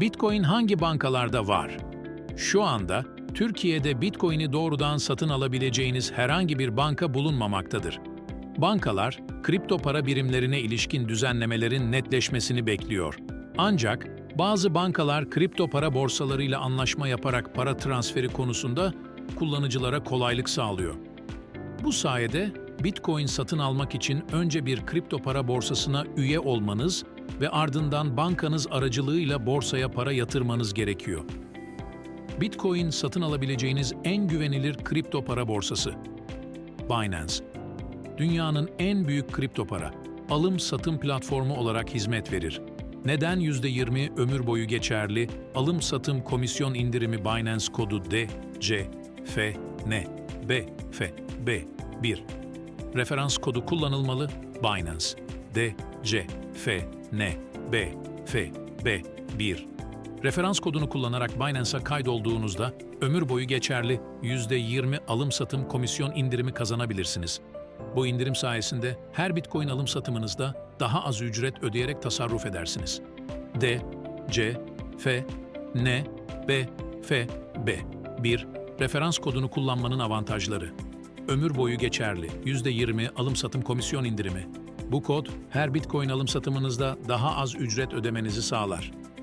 Bitcoin hangi bankalarda var? Şu anda Türkiye'de Bitcoin'i doğrudan satın alabileceğiniz herhangi bir banka bulunmamaktadır. Bankalar, kripto para birimlerine ilişkin düzenlemelerin netleşmesini bekliyor. Ancak bazı bankalar kripto para borsalarıyla anlaşma yaparak para transferi konusunda kullanıcılara kolaylık sağlıyor. Bu sayede Bitcoin satın almak için önce bir kripto para borsasına üye olmanız ve ardından bankanız aracılığıyla borsaya para yatırmanız gerekiyor. Bitcoin satın alabileceğiniz en güvenilir kripto para borsası. Binance. Dünyanın en büyük kripto para, alım-satım platformu olarak hizmet verir. Neden %20 ömür boyu geçerli alım-satım komisyon indirimi Binance kodu D, C, F, N, B, F, B, 1. Referans kodu kullanılmalı Binance, D, C, F, N, B, F, B, 1. Referans kodunu kullanarak Binance'a kaydolduğunuzda ömür boyu geçerli %20 alım-satım komisyon indirimi kazanabilirsiniz. Bu indirim sayesinde her Bitcoin alım satımınızda daha az ücret ödeyerek tasarruf edersiniz. D, C, F, N, B, F, B. 1. Referans kodunu kullanmanın avantajları. Ömür boyu geçerli %20 alım satım komisyon indirimi. Bu kod her Bitcoin alım satımınızda daha az ücret ödemenizi sağlar.